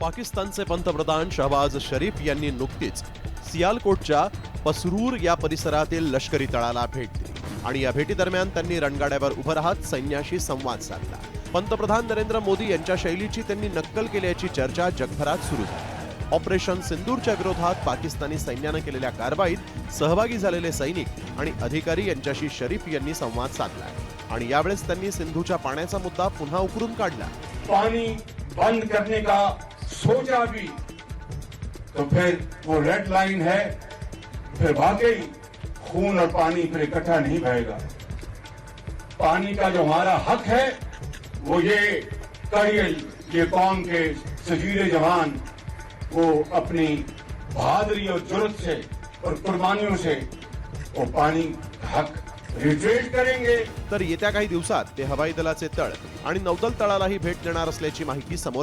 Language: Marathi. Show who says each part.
Speaker 1: पाकिस्तानचे पंतप्रधान शहबाज शरीफ यांनी नुकतीच सियालकोटच्या पसरूर या परिसरातील लष्करी तळाला भेट दिली. आणि या भेटीदरम्यान त्यांनी रणगाड्यावर उभं राहत सैन्याशी संवाद साधला. पंतप्रधान नरेंद्र मोदी यांच्या शैलीची त्यांनी नक्कल केल्याची चर्चा जगभरात सुरू झाली. ऑपरेशन सिंदूरच्या विरोधात पाकिस्तानी सैन्यानं केलेल्या कारवाईत सहभागी झालेले सैनिक आणि अधिकारी यांच्याशी शरीफ यांनी संवाद साधला. आणि यावेळेस त्यांनी सिंधूच्या पाण्याचा मुद्दा पुन्हा उकरून काढला.
Speaker 2: पाणी बंद करने का? सोचा भी तो फिर वो रेड लाइन है, फिर वाकई खून और पानी फिर इकट्ठा नहीं बहेगा पानी का जो हमारा हक है, वो ये कड़ियल ये कौम के सजीरे जवान, वो अपनी बहादुरी और जुर्रत से और कुर्बानियों से वो पानी का हक
Speaker 1: तर येत्या काही दिवसात ते हवाई दलाचे तळ आणि नौदल तळालाही भेट देणार असल्याची माहिती समोर